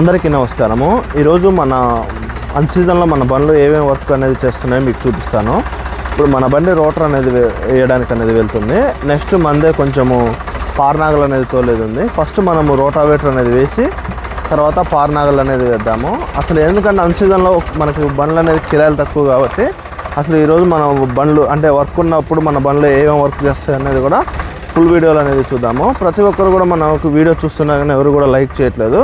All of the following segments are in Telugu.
అందరికీ నమస్కారము. ఈరోజు మన అన్ సీజన్లో మన బండ్లు ఏమేమి వర్క్ అనేది చేస్తున్నాయో మీకు చూపిస్తాను. ఇప్పుడు మన బండి రోటర్ అనేది వేయడానికి అనేది వెళ్తుంది. నెక్స్ట్ మందే కొంచెము పార్నాగల్ అనేది తోలేదు ఉంది. ఫస్ట్ మనము రోటావేటర్ అనేది వేసి తర్వాత పార్నాగల్ అనేది వేద్దాము. అసలు ఎందుకంటే అన్ సీజన్లో మనకి బండ్లు అనేది కిరాయిలు తక్కువ కాబట్టి అసలు ఈరోజు మనం బండ్లు అంటే వర్క్ ఉన్నప్పుడు మన బండ్లు ఏమేమి వర్క్ చేస్తాయి అనేది కూడా ఫుల్ వీడియోలు అనేది చూద్దాము. ప్రతి ఒక్కరు కూడా మనకు వీడియో చూస్తున్నా కానీ ఎవరు కూడా లైక్ చేయట్లేదు.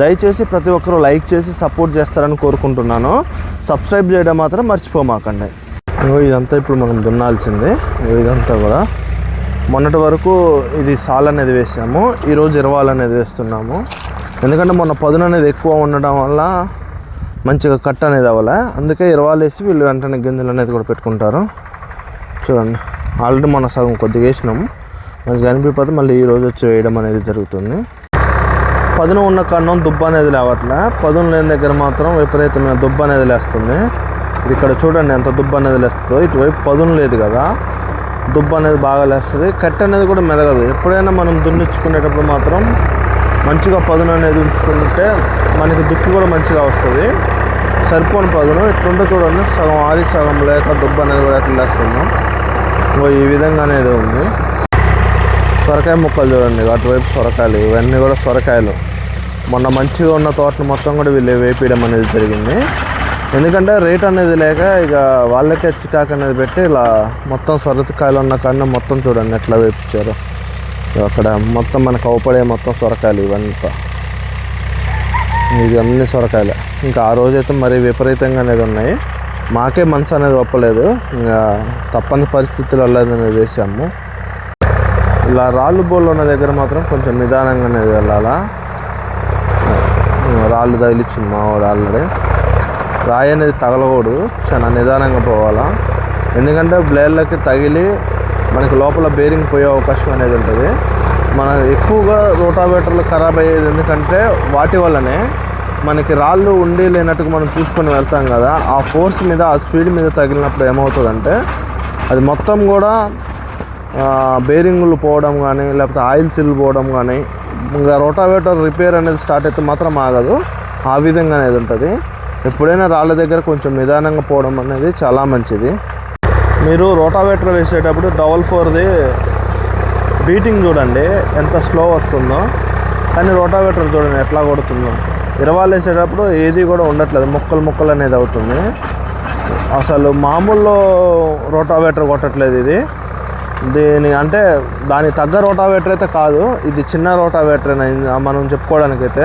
దయచేసి ప్రతి ఒక్కరూ లైక్ చేసి సపోర్ట్ చేస్తారని కోరుకుంటున్నాను. సబ్స్క్రైబ్ చేయడం మాత్రం మర్చిపోమాకండి. ఇగో ఇదంతా ఇప్పుడు మనం దున్నాల్సిందే. ఇదంతా కూడా. మొన్నటి వరకు ఇది సాల్ అనేది వేసాము. ఈరోజు ఇరవాల్ అనేది వేస్తున్నాము. ఎందుకంటే మొన్న పదును అనేది ఎక్కువ ఉండడం వల్ల మంచిగా కట్ అనేది అవ్వలే. అందుకే ఇరవాలు వేసి వీళ్ళు వెంటనే గింజలు అనేది కూడా పెట్టుకుంటారు. చూడండి. ఆల్రెడీ మొన్న సగం కొద్దిగా వేసినాము. మనకి కనిపిపోతే మళ్ళీ ఈరోజు వచ్చి వేయడం అనేది జరుగుతుంది. పదును ఉన్న కన్నం దుబ్బ అనేది లేవట్లే. పదును లేని దగ్గర మాత్రం విపరీతమైన దుబ్బ అనేది లేస్తుంది. ఇది ఇక్కడ చూడండి ఎంత దుబ్బ అనేది లేస్తుందో. ఇటువైపు పదును లేదు కదా. దుబ్బ అనేది బాగా లేస్తుంది. కట్టె అనేది కూడా మెదగదు. ఎప్పుడైనా మనం దున్నిచ్చుకునేటప్పుడు మాత్రం మంచిగా పదును అనేది ఉంచుకుంటే మనకి దుక్కు కూడా మంచిగా వస్తుంది. సరిపోని పదును. ఇట్లుంటే చూడండి సగం ఆరి సగం లేక దుబ్బ అనేది కూడా ఎట్లా లేస్తున్నాం ఇగో ఈ విధంగా అనేది ఉంది. సొరకాయ ముక్కలు చూడండి. అటువైపు సొరకాయలు. ఇవన్నీ కూడా సొరకాయలు. మొన్న మంచిగా ఉన్న తోటను మొత్తం కూడా వీళ్ళు వేపించడం అనేది జరిగింది. ఎందుకంటే రేట్ అనేది లేక ఇక వాళ్ళకే చికాకు అనేది పెట్టి ఇలా మొత్తం సొరకాయలు ఉన్న కన్నా మొత్తం చూడండి ఎట్లా వేపించారు. అక్కడ మొత్తం మనకు అవపడే మొత్తం సొరకాయలు ఇవంతా. ఇది అన్ని సొరకాయలే. ఇంకా ఆ రోజైతే మరి విపరీతంగా అనేది ఉన్నాయి. మాకే మనసు అనేది ఒప్పలేదు. ఇంకా తప్పని పరిస్థితులు అనేది వేసాము ఇలా రాళ్ళు బోళ్ళు ఉన్న దగ్గర మాత్రం కొంచెం నిదానంగా అనేది వెళ్ళాలా? రాళ్ళు తగిలిచ్చింది మావాడు ఆల్రెడీ. రాయి అనేది తగలకూడదు చాలా నిదానంగా పోవాలా. ఎందుకంటే బ్లేడ్లకి తగిలి మనకి లోపల బేరింగ్ పోయే అవకాశం అనేది ఉంటుంది. మన ఎక్కువగా రోటావేటర్లు ఖరాబ్ అయ్యేది ఎందుకంటే వాటి వల్లనే మనకి రాళ్ళు ఉండి లేనట్టుగా మనం చూసుకొని వెళ్తాం కదా ఆ ఫోర్స్ మీద ఆ స్పీడ్ మీద తగిలినప్పుడు ఏమవుతుందంటే అది మొత్తం కూడా బేరింగ్లు బేరింగులు పోవడం కానీ లేకపోతే ఆయిల్ సిల్ పోవడం కానీ ఇంకా రోటావేటర్ రిపేర్ అనేది స్టార్ట్ అయితే మాత్రం ఆగదు. ఆ విధంగా అనేది ఉంటుంది. ఎప్పుడైనా రాళ్ళ దగ్గర కొంచెం నిదానంగా పోవడం అనేది చాలా మంచిది. మీరు రోటావేటర్ వేసేటప్పుడు డబల్ ఫోర్ది బీటింగ్ చూడండి ఎంత స్లో వస్తుందో. కానీ రోటావేటర్ చూడండి ఎట్లా కొడుతుందో. ఇరవాలు వేసేటప్పుడు ఏది కూడా ఉండట్లేదు. ముక్కలు ముక్కలు అనేది అవుతుంది. అసలు మామూలు రోటావేటర్ కొట్టట్లేదు ఇది. దీని అంటే దాని తగ్గ రోటావేటర్ అయితే కాదు. ఇది చిన్న రోటావేటర్ మనం చెప్పుకోవడానికి అయితే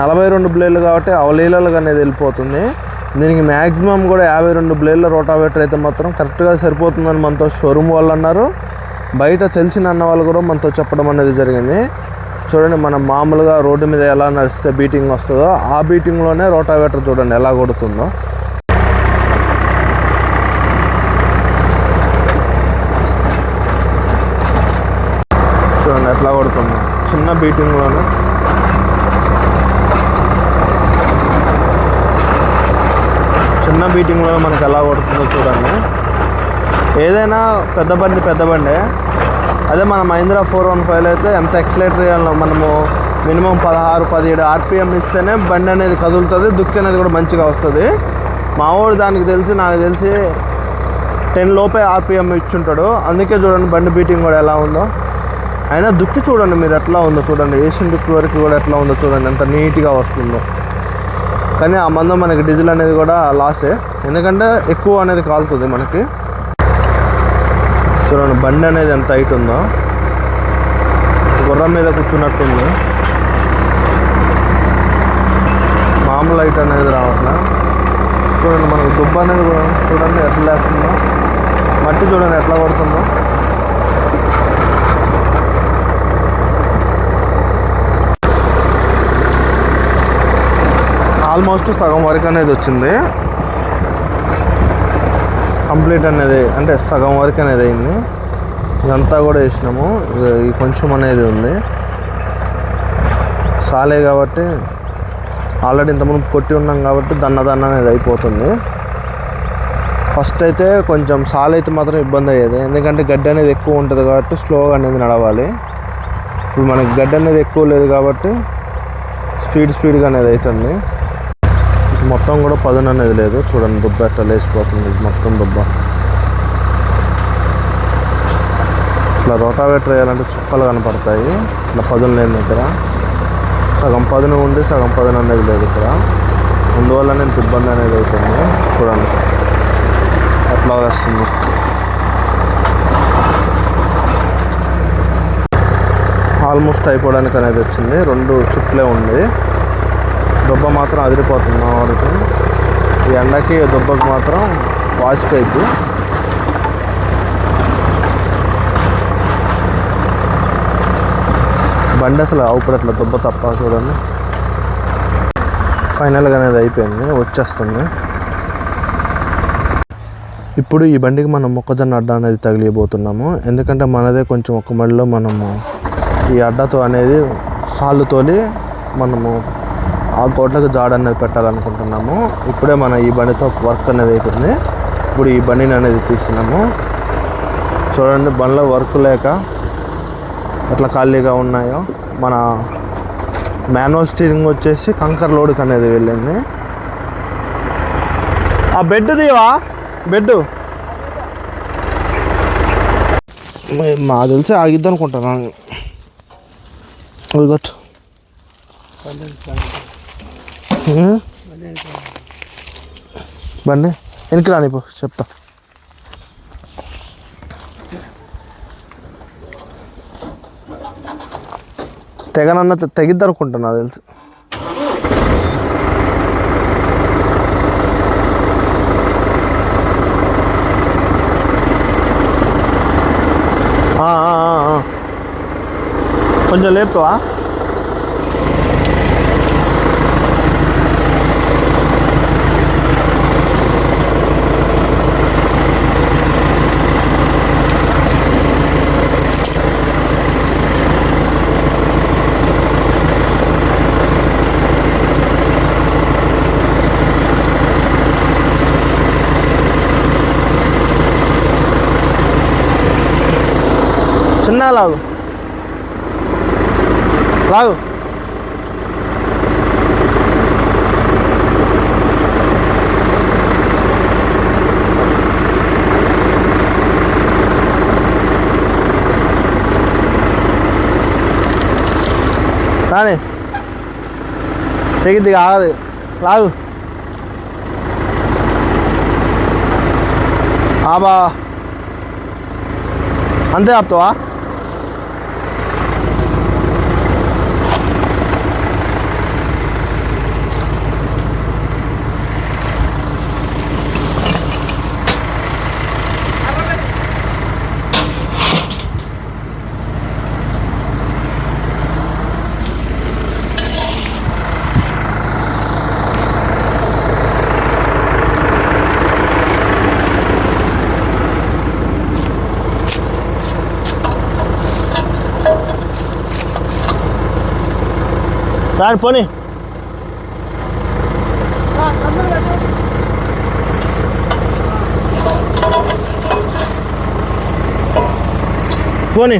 నలభై రెండు బ్లేడ్లు కాబట్టి అవలీలలుగా అనేది వెళ్ళిపోతుంది. దీనికి మ్యాక్సిమం కూడా యాభై రెండు బ్లేడ్ల రోటావేటర్ అయితే మాత్రం కరెక్ట్గా సరిపోతుందని మనతో షోరూమ్ వాళ్ళు అన్నారు. బయట తెలిసిన అన్న వాళ్ళు కూడా మనతో చెప్పడం అనేది జరిగింది. చూడండి మనం మామూలుగా రోడ్డు మీద ఎలా నడిస్తే బీటింగ్ వస్తుందో ఆ బీటింగ్లోనే రోటావేటర్ చూడండి ఎలా కొడుతుందో. చూడండి ఎట్లా కొడుతుందో. చిన్న బీటింగ్లోనే చిన్న బీటింగ్లో మనకు ఎలా కొడుతుందో చూడండి. ఏదైనా పెద్ద బండి పెద్ద బండే. అదే మన మహీంద్రా ఫోర్ వన్ ఫైవ్ అయితే ఎంత ఎక్సలేటర్ చేయాలో మనము మినిమం పదహారు పదిహేడు ఆర్పిఎం ఇస్తేనే బండి అనేది కదులుతుంది దుక్కి అనేది కూడా మంచిగా వస్తుంది. మావాడు దానికి తెలిసి నాకు తెలిసి టెన్ లోపే ఆర్పిఎం ఇచ్చుంటాడు. అందుకే చూడండి బండి బీటింగ్ కూడా ఎలా ఉందో. అయినా దుక్కి చూడండి మీరు ఎట్లా ఉందో చూడండి. ఏషియన్ దుక్కు వరకు కూడా ఎట్లా ఉందో చూడండి. ఎంత నీట్గా వస్తుందో. కానీ ఆ మందం మనకి డీజిల్ అనేది కూడా లాసే ఎందుకంటే ఎక్కువ అనేది కాలుతుంది మనకి. చూడండి బండి అనేది ఎంత హైట్ ఉందో. గుర్రం మీద కూర్చున్నట్టుంది. మామూలు హైట్ అనేది రావట్లే. చూడండి మనకు దుబ్బ అనేది కూడా చూడండి ఎట్లా లేస్తుందో. మట్టి చూడండి ఎట్లా కొడుతుందో. ఆల్మోస్ట్ సగం వరకు అనేది వచ్చింది. కంప్లీట్ అనేది అంటే సగం వరకు అనేది అయింది. ఇదంతా కూడా వేసినాము. ఈ కొంచెం అనేది ఉంది. సాలే కాబట్టి ఆల్రెడీ ఇంతకుముందు కొట్టి ఉన్నాం కాబట్టి దన్న దన్న అనేది అయిపోతుంది. ఫస్ట్ అయితే కొంచెం సాల్ అయితే మాత్రం ఇబ్బంది అయ్యేది. ఎందుకంటే గడ్డి అనేది ఎక్కువ ఉంటుంది కాబట్టి స్లోగా అనేది నడవాలి. ఇప్పుడు మనకి గడ్డి అనేది ఎక్కువ లేదు కాబట్టి స్పీడ్ స్పీడ్గా అనేది అవుతుంది. మొత్తం కూడా పదును అనేది లేదు. చూడండి దుబ్బ ఎట్లా లేచిపోతుంది. ఇది మొత్తం దుబ్బ. ఇట్లా రోటావేటర్ వేయాలంటే చుక్కలు కనపడతాయి. ఇట్లా పదును లేని దగ్గర. సగం పదును ఉండి సగం పదును అనేది లేదు ఇక్కడ. అందువల్ల నేను ఇబ్బంది అనేది అవుతుంది. చూడండి. ఎట్లా వస్తుంది? ఆల్మోస్ట్ అయిపోవడానికి అనేది వచ్చింది. రెండు చుట్లే ఉంది. దుబ్బ మాత్రం అదిరిపోతుంది మా వరకు ఈ ఎండకి దుబ్బకు మాత్రం వాసిపోయింది బండి అసలు ఇప్పుడు అట్లా దుబ్బ తప్ప చూడండి. ఫైనల్గా అనేది అయిపోయింది వచ్చేస్తుంది. ఇప్పుడు ఈ బండికి మనం మొక్కజొన్న అడ్డ అనేది తగిలిపోతున్నాము ఎందుకంటే మనదే కొంచెం ఒక మడిలో మనము ఈ అడ్డతో అనేది సాళ్ళు తోలి మనము ఆ కోట్లకు జాడ అనేది పెట్టాలనుకుంటున్నాము. ఇప్పుడే మన ఈ బండితో వర్క్ అనేది అయిపోయింది. ఇప్పుడు ఈ బండిని అనేది తీస్తున్నాము. చూడండి బండిలో వర్క్ లేక ఎట్లా ఖాళీగా ఉన్నాయో. మన మాన్యువల్ స్టీరింగ్ వచ్చేసి కంకర్ లోడ్కి అనేది వెళ్ళింది. ఆ బెడ్ దీవా? బెడ్. మా తెలిసి ఆగిద్ది అనుకుంటున్నాను ఇదిగోట్ బండి. వెనక్కి రాని పో చెప్తా. తెగనన్న తెగిద్ది అనుకుంటున్నా తెలిసి. కొంచెం లేపుతావా? చిన్న లాగు. లాగు. రాని. తెగిద్ది కాదు లాగు. ఆబా. అంతే ఆపుతావా? రాని పోనీ పోనీ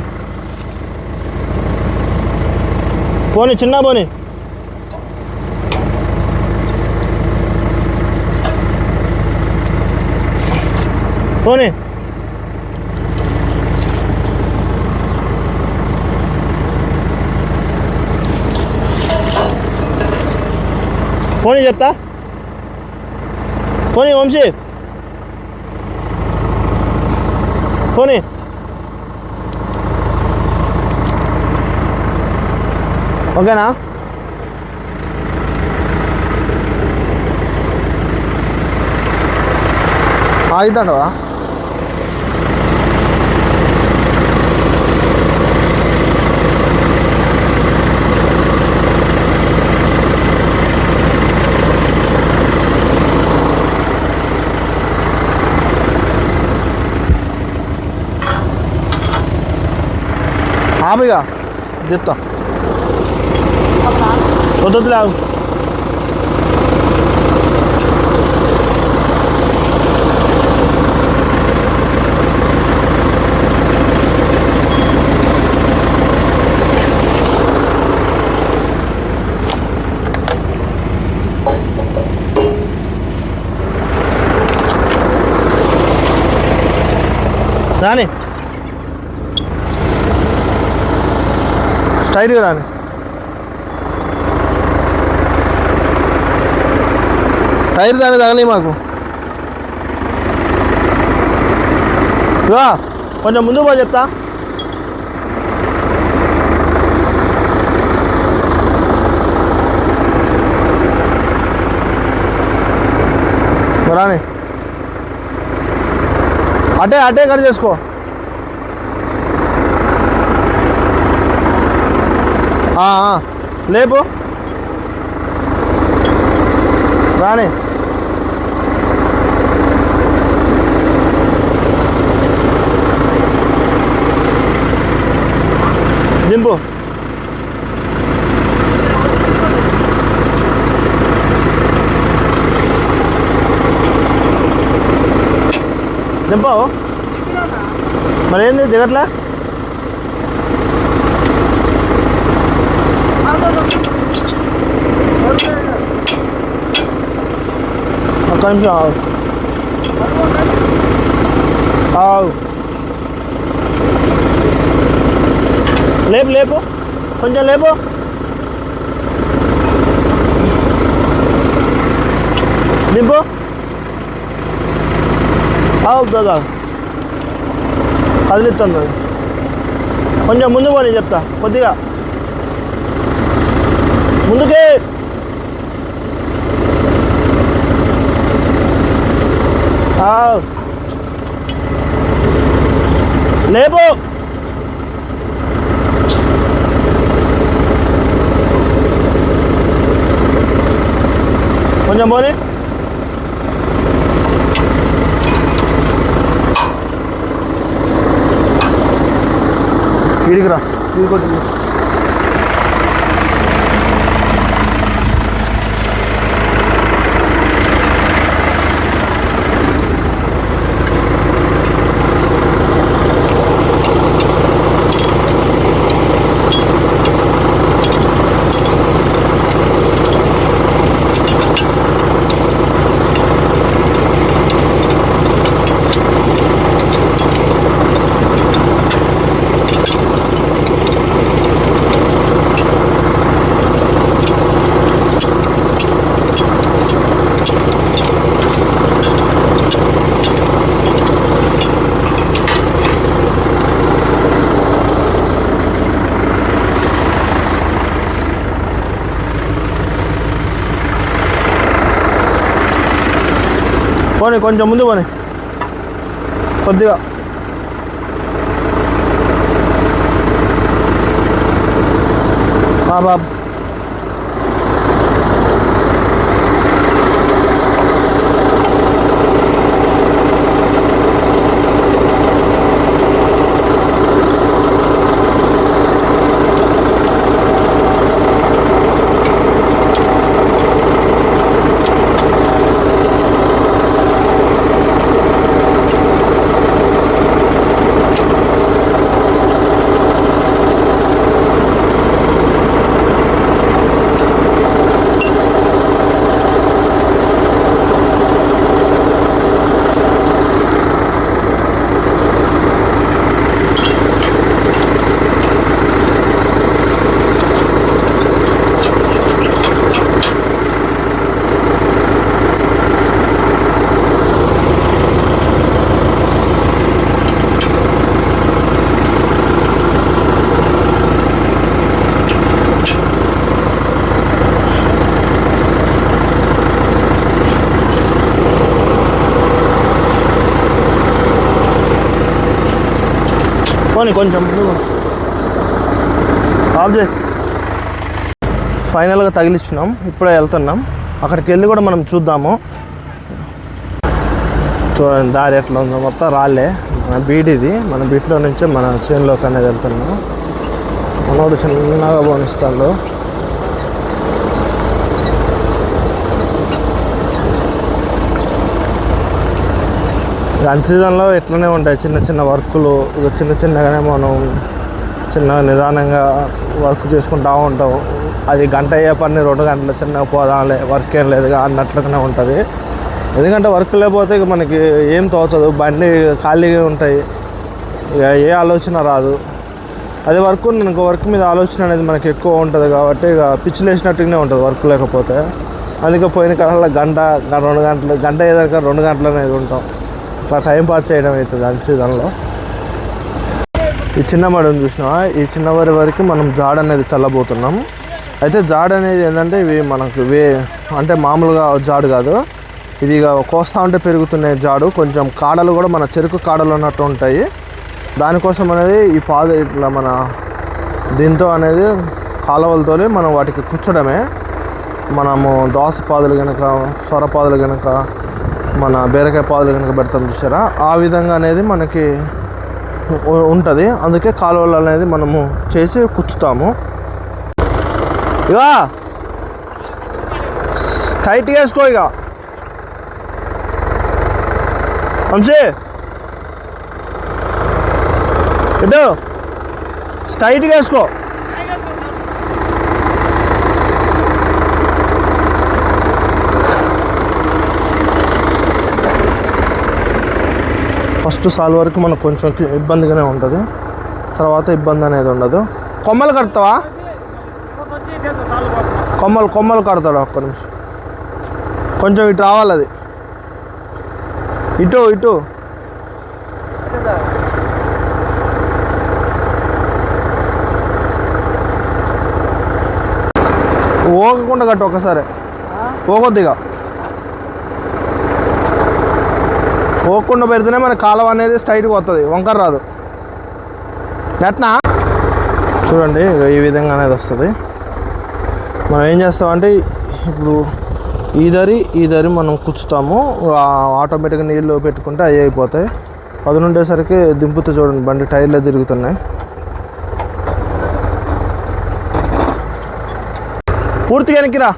పోనీ చిన్న పోనీ పోనీ పోనీ చెప్తా. పోనీ వంశీ. పోనీ. ఓకేనా? ఆగుతాడవా amiga, dito. Tutod lang. స్టైల్గా రాని టైర్ దాని తగలే మాకు. ఇవా కొంచెం ముందు పో చెప్తా. రాని. అటే అటే కట్ చేసుకో ఆ, ఆ, లేపు. రాని దింపు దింపావు మరి ఏంది దిగట్లే? ఒక్క నిమిషం ఆవు ఆవు లేపు లేపు కొంచెం లేపు దింపు ఆవు బ్రదా కదిలిస్తుంది కొంచెం ముందు పోనీ చెప్తా కొద్దిగా. ముందుకే లేపో. కొంచెం పోనీ. ఇడికిరా ఇంకోటి పోనీ కొంచెం ముందు పోనీ. కొద్దిగా. బాబా. పోనీ కొంచెం. ఆఫ్ చే ఫైనల్గా తగిలిచ్చినాం. ఇప్పుడే వెళ్తున్నాం. అక్కడికి వెళ్ళి కూడా మనం చూద్దాము. చూడండి దారి ఎట్లా ఉందో. మొత్తం రాలే మన బీడిది మన బీట్లో నుంచే మన చేనులోకి అనేది వెళ్తున్నాం. మనోడు చిన్నగా పోనిస్తాడు. అన్ సీజన్లో ఇట్లనే ఉంటాయి? చిన్న చిన్న వర్కులు ఇక చిన్న చిన్నగానే మనం చిన్న నిదానంగా వర్క్ చేసుకుంటూ ఉంటాం. అది గంట అయ్యే పని రెండు గంటల చిన్నగా పోదాంలే వర్క్ ఏం లేదుగా అన్నట్లుగానే ఉంటుంది. ఎందుకంటే వర్క్ లేకపోతే ఇక మనకి ఏం తోచదు. బండి ఖాళీగా ఉంటాయి. ఇక ఏ ఆలోచన రాదు. అదే వర్క్ ఇంకో వర్క్ మీద ఆలోచన అనేది మనకి ఎక్కువ ఉంటుంది కాబట్టి ఇక పిచ్చిలేసినట్టుగానే ఉంటుంది వర్క్ లేకపోతే. అందుకే పోయిన కాలంలో గంట రెండు గంటలు గంట ఏదైనా రెండు గంటలు అనేది ఉంటాం. అట్లా టైం పాస్ చేయడం అవుతుంది అన్ సీజన్లో ఈ చిన్న మడిని చూసినావా? ఈ చిన్న వరి వరకు మనం జాడ అనేది చల్లబోతున్నాం. అయితే జాడ అనేది ఏంటంటే ఇవి మనకు వే అంటే మామూలుగా జాడు కాదు. ఇది ఇక కోస్తా ఉంటే పెరుగుతున్న జాడు. కొంచెం కాడలు కూడా మన చెరుకు కాడలు ఉన్నట్టు ఉంటాయి. దానికోసం అనేది ఈ పాదు ఇట్లా మన దీంతో అనేది కాలువలతో మనం వాటికి కూర్చడమే. మనము దోస పాదులు కనుక సొరపాదులు కనుక మన బీరకాయ పాదులు కనుక పెడతాం చూసారా? ఆ విధంగా అనేది మనకి ఉంటుంది. అందుకే కాలువలు అనేది మనము చేసి కుచ్చుతాము. ఇక టైట్గా వేసుకో ఇక వంశీ! ఇటు! స్ట్రైట్గా వేసుకో. ఫస్ట్ సాల్ వరకు మనకు కొంచెం ఇబ్బందిగానే ఉంటుంది. తర్వాత ఇబ్బంది అనేది ఉండదు. కొమ్మలు కడతావా? కొమ్మలు కొమ్మలు కడతాడు ఒక్క నిమిషం. కొంచెం ఇటు రావాలి అది. ఇటు ఇటు. ఓగకుండా కట్టు ఒకసారి. ఓగొద్దిగా పోకుండా పెడితేనే మన కాలం అనేది స్ట్రైట్గా వస్తుంది వంకర రాదు. నెట్నా? చూడండి ఈ విధంగా అనేది వస్తుంది. మనం ఏం చేస్తామంటే ఇప్పుడు ఈ దరి ఈ దరి మనం కుచ్చుతాము ఆటోమేటిక్గా నీళ్ళు పెట్టుకుంటే అవి అయిపోతాయి. పదును ఉండేసరికి దింపుతూ చూడండి బండి టైర్లే తిరుగుతున్నాయి. పూర్తిగా వెనక్కిరా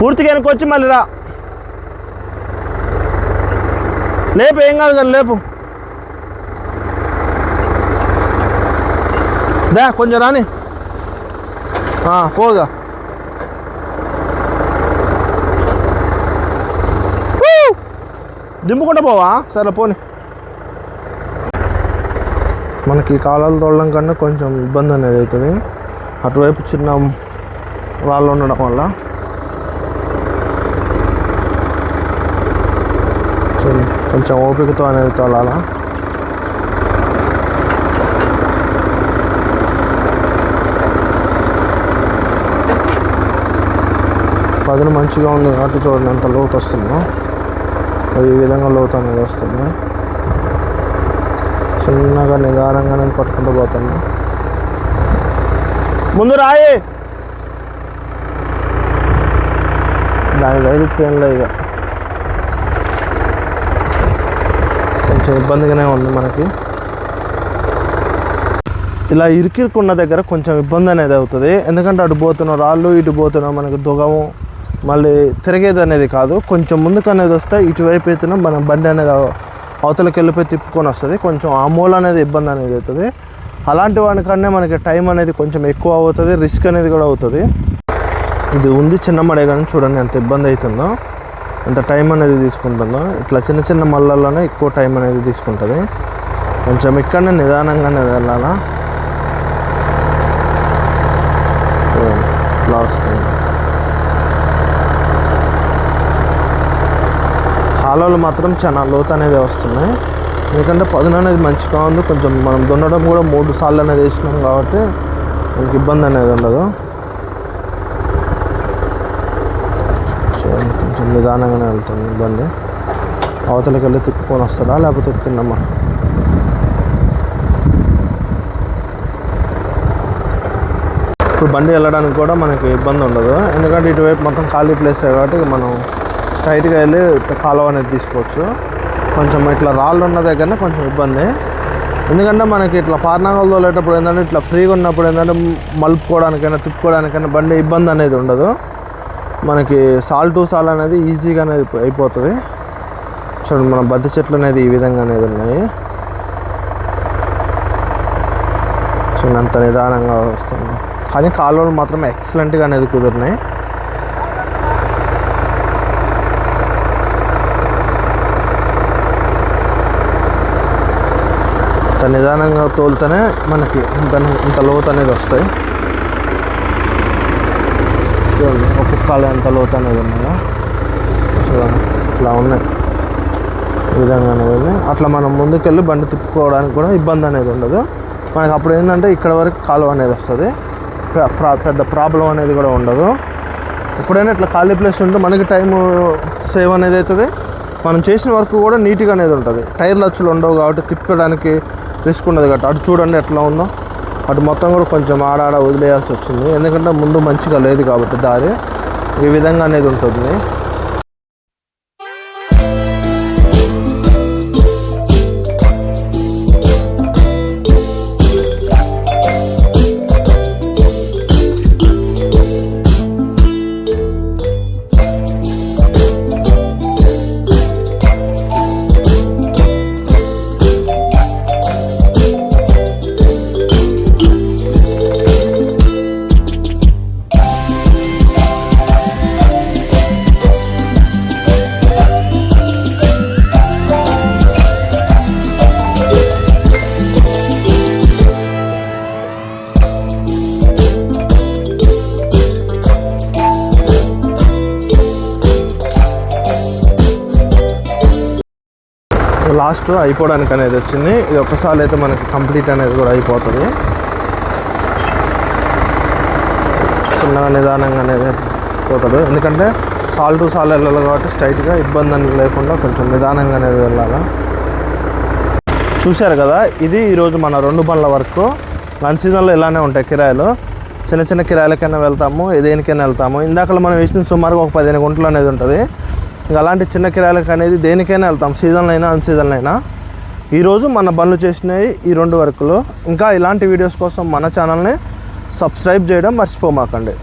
పూర్తిగా వెనక్కి వచ్చి మళ్ళీ రా. లేపు ఏం కాదు కానీ లేపు. దా కొంచెం రాని. పోగా. దింపుకుంటా పోవా? సరే పోని. మనకి కాలాలు తోడడం కన్నా కొంచెం ఇబ్బంది అనేది అవుతుంది. అటువైపు చిన్న రాళ్ళు ఉండడం వల్ల చూడండి, కొంచెం ఓపికతో అనేది తోలాలా? పదును మంచిగా ఉంది కాబట్టి చూడండి ఎంత లోతు వస్తుందో. అది ఈ విధంగా లోతు అనేది వస్తుంది. చిన్నగా నిదానంగా నేను పట్టుకుంటూ పోతాను. ముందు రాయి! దాని రైలు ట్రైన్లో ఇక. కొంచెం ఇబ్బందిగానే ఉంది మనకి. ఇలా ఇరికిరుకున్న దగ్గర కొంచెం ఇబ్బంది అనేది అవుతుంది. ఎందుకంటే అటు పోతున్నాం రాళ్ళు ఇటు పోతున్నాం మనకి దుగము మళ్ళీ తిరిగేది అనేది కాదు. కొంచెం ముందుకు అనేది వస్తే ఇటువైపు అయితేనే మన బండి అనేది అవతలకి వెళ్ళిపోయి తిప్పుకొని వస్తుంది. కొంచెం ఆ మూల అనేది ఇబ్బంది అనేది అవుతుంది. అలాంటి వాడికన్నా మనకి టైం అనేది కొంచెం ఎక్కువ అవుతుంది. రిస్క్ అనేది కూడా అవుతుంది. ఇది ఉంది చిన్న మడే కానీ చూడండి ఎంత ఇబ్బంది అవుతుందో. ఎంత టైం అనేది తీసుకుంటుందో? ఇట్లా చిన్న చిన్న మల్లల్లోనే ఎక్కువ టైం అనేది తీసుకుంటుంది. కొంచెం ఇక్కడనే నిదానంగానే వెళ్ళాలా? చూడండి, వస్తుంది కాలువలు మాత్రం చాలా లోతు అనేది వస్తున్నాయి. ఎందుకంటే పదును అనేది మంచిగా ఉంది. కొంచెం మనం దున్నడం కూడా మూడు సార్లు అనేది వేసినాం కాబట్టి మనకి ఇబ్బంది అనేది ఉండదు చూడండి కొంచెం నిదానంగానే వెళ్తుంది. బండి అవతలకి వెళ్ళి తిప్పుకొని వస్తాడా లేకపోతే తిప్పిండమ్మా ఇప్పుడు బండి వెళ్ళడానికి కూడా మనకి ఇబ్బంది ఉండదు. ఎందుకంటే ఇటువైపు మొత్తం ఖాళీ ప్లేస్ కాబట్టి మనం స్ట్రైట్గా వెళ్ళి కాలువ అనేది తీసుకోవచ్చు. కొంచెం ఇట్లా రాళ్ళు ఉన్న దగ్గరనే కొంచెం ఇబ్బంది. ఎందుకంటే మనకి ఇట్లా పార్నాగలు తోలేటప్పుడు ఏంటంటే ఇట్లా ఫ్రీగా ఉన్నప్పుడు ఏంటంటే మలుపుకోవడానికైనా తిప్పుకోవడానికైనా బండి ఇబ్బంది అనేది ఉండదు. మనకి సాల్ టు సాల్ అనేది ఈజీగా అనేది అయిపోతుంది. చూడండి మన బద్ద చెట్లు అనేది ఈ విధంగా అనేది ఉన్నాయి. చూడండి అంత నిదానంగా వస్తుంది. కానీ కాలువలు మాత్రం ఎక్సలెంట్గా అనేది కుదిరినాయి. నిదానంగా తోలితేనే మనకి ఇంత ఇంత లోతు అనేది వస్తాయి. చూడండి ఒక్కొక్క కాలు ఎంత లోతు అనేది ఉన్నాయో చూడండి ఇట్లా ఉన్నాయి. ఈ విధంగా అనేది ఉంది. అట్లా మనం ముందుకెళ్ళి బండి తిప్పుకోవడానికి కూడా ఇబ్బంది అనేది ఉండదు. మనకి అప్పుడు ఏంటంటే ఇక్కడ వరకు కాలువ అనేది వస్తుంది. ప్ర- పెద్ద ప్రాబ్లం అనేది కూడా ఉండదు. ఎప్పుడైనా ఇట్లా ఖాళీ ప్లేస్ ఉంటే మనకి టైం సేవ్ అనేది అవుతుంది మనం చేసిన వర్క్ కూడా నీట్గా అనేది ఉంటుంది. టైర్లు అచ్చులు ఉండవు కాబట్టి తిప్పడానికి రిస్క్ ఉండదు కాబట్టి. అటు చూడండి ఎట్లా ఉందో. అటు మొత్తం కూడా కొంచెం ఆడాడ వదిలేయాల్సి వచ్చింది. ఎందుకంటే ముందు మంచిగా లేదు కాబట్టి దారి. ఈ విధంగా అనేది ఉంటుంది. లాస్ట్ అయిపోవడానికి అనేది వచ్చింది. ఇది ఒక్కసారి అయితే మనకి కంప్లీట్ అనేది కూడా అయిపోతుంది. చిన్నగా నిదానంగా అనేది పోతుంది ఎందుకంటే సాల్ టు సాల్ వెళ్ళాలి కాబట్టి స్ట్రైట్గా ఇబ్బంది లేకుండా కొంచెం నిదానంగా అనేది వెళ్ళాలి? చూశారు కదా ఇది ఈరోజు మన రెండు బండ్ల వరకు. వన్ సీజన్లో ఇలానే ఉంటాయి కిరాయిలు. చిన్న చిన్న కిరాయిలకైనా వెళ్తాము దేనికైనా వెళ్తాము. ఇందాకలో మనం వేసిన సుమారుగా ఒక పదిహేను గుంటలు అనేది ఉంటుంది. ఇంకా అలాంటి చిన్న కిరాయిలకు అనేది దేనికైనా వెళ్తాం. సీజన్లో అయినా అన్సీజన్లో అయినా. ఈరోజు మన బండ్లు చేసినవి ఈ రెండు వరకులో. ఇంకా ఇలాంటి వీడియోస్ కోసం మన ఛానల్ని సబ్స్క్రైబ్ చేయడం మర్చిపోమాకండి.